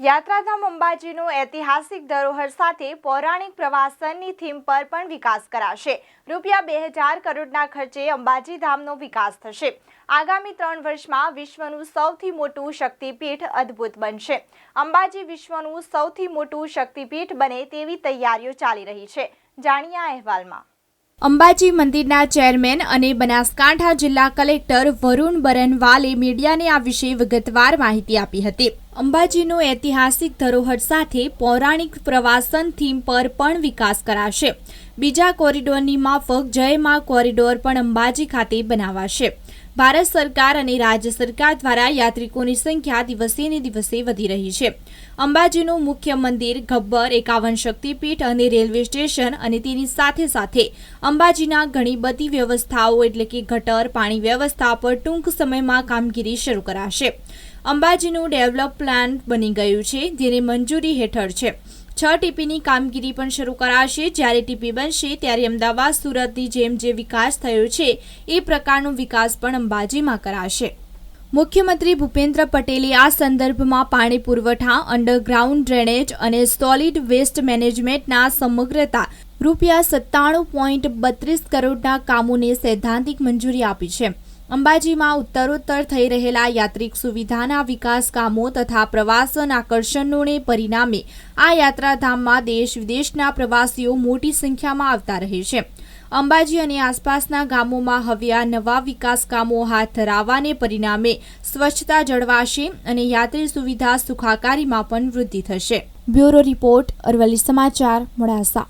યાત્રાધામ અંબાજીનું ઐતિહાસિક ધરોહર સાથે પૌરાણિક પ્રવાસનની થીમ પર પણ વિકાસ કરાશે. રૂપિયા બે હજાર કરોડના ખર્ચે અંબાજી ધામનો વિકાસ થશે. આગામી ત્રણ વર્ષમાં વિશ્વનું સૌથી મોટું શક્તિપીઠ અદ્ભુત બનશે. અંબાજી વિશ્વનું સૌથી મોટું શક્તિપીઠ બને તેવી તૈયારીઓ ચાલી રહી છે. જાણીએ અહેવાલમાં. અંબાજી મંદિરના ચેરમેન અને બનાસકાંઠા જિલ્લા કલેક્ટર વરુણ બરનવાલે મીડિયાને આ વિશે વિગતવાર માહિતી આપી હતી. અંબાજીનું ઐતિહાસિક ધરોહર સાથે પૌરાણિક પ્રવાસન થીમ પર પણ વિકાસ કરાશે. બીજા કોરિડોરની માફક જયમાં કોરિડોર પણ અંબાજી ખાતે બનાવાશે. ભારત સરકાર અને રાજ્ય સરકાર દ્વારા યાત્રિકોની સંખ્યા દિવસે ને દિવસે વધી રહી છે. અંબાજીનું મુખ્ય મંદિર ગબ્બર, એકાવન શક્તિપીઠ અને રેલવે સ્ટેશન અને તેની સાથે સાથે અંબાજીના ઘણી બધી વ્યવસ્થાઓ એટલે કે ગટર, પાણી વ્યવસ્થા પર ટૂંક સમયમાં કામગીરી શરૂ કરાશે. અંબાજીનું ડેવલપ પ્લાન બની ગયું છે, જેની મંજૂરી હેઠળ છે. છ ટીપીની કામગીરી પણ શરૂ કરાશે. જ્યારે ટીપી બનશે, ત્યારે અમદાવાદ, સુરતની જેમ જે વિકાસ થયો છે, એ પ્રકારનો વિકાસ પણ અંબાજીમાં કરાશે. મુખ્યમંત્રી ભૂપેન્દ્ર પટેલે આ સંદર્ભમાં પાણી પુરવઠા, અંડરગ્રાઉન્ડ ડ્રેનેજ અને સોલિડ વેસ્ટ મેનેજમેન્ટના સમગ્રતા રૂપિયા સત્તાણું પોઈન્ટ બત્રીસ કરોડના કામોને સૈદ્ધાંતિક મંજૂરી આપી છે. અંબાજીમાં ઉત્તરોત્તર થઈ રહેલા યાત્રિક સુવિધાના વિકાસ કામો તથા પ્રવાસન આકર્ષણોને પરિણામે આ યાત્રાધામમાં દેશ વિદેશના પ્રવાસીઓ મોટી સંખ્યામાં આવતા રહે છે. અંબાજી અને આસપાસના ગામોમાં હવે આ નવા વિકાસ કામો હાથ ધરાવવાને પરિણામે સ્વચ્છતા જળવાશે અને યાત્રી સુવિધા સુખાકારીમાં પણ વૃદ્ધિ થશે. બ્યુરો રિપોર્ટ અરવલ્લી સમાચાર મોડાસા.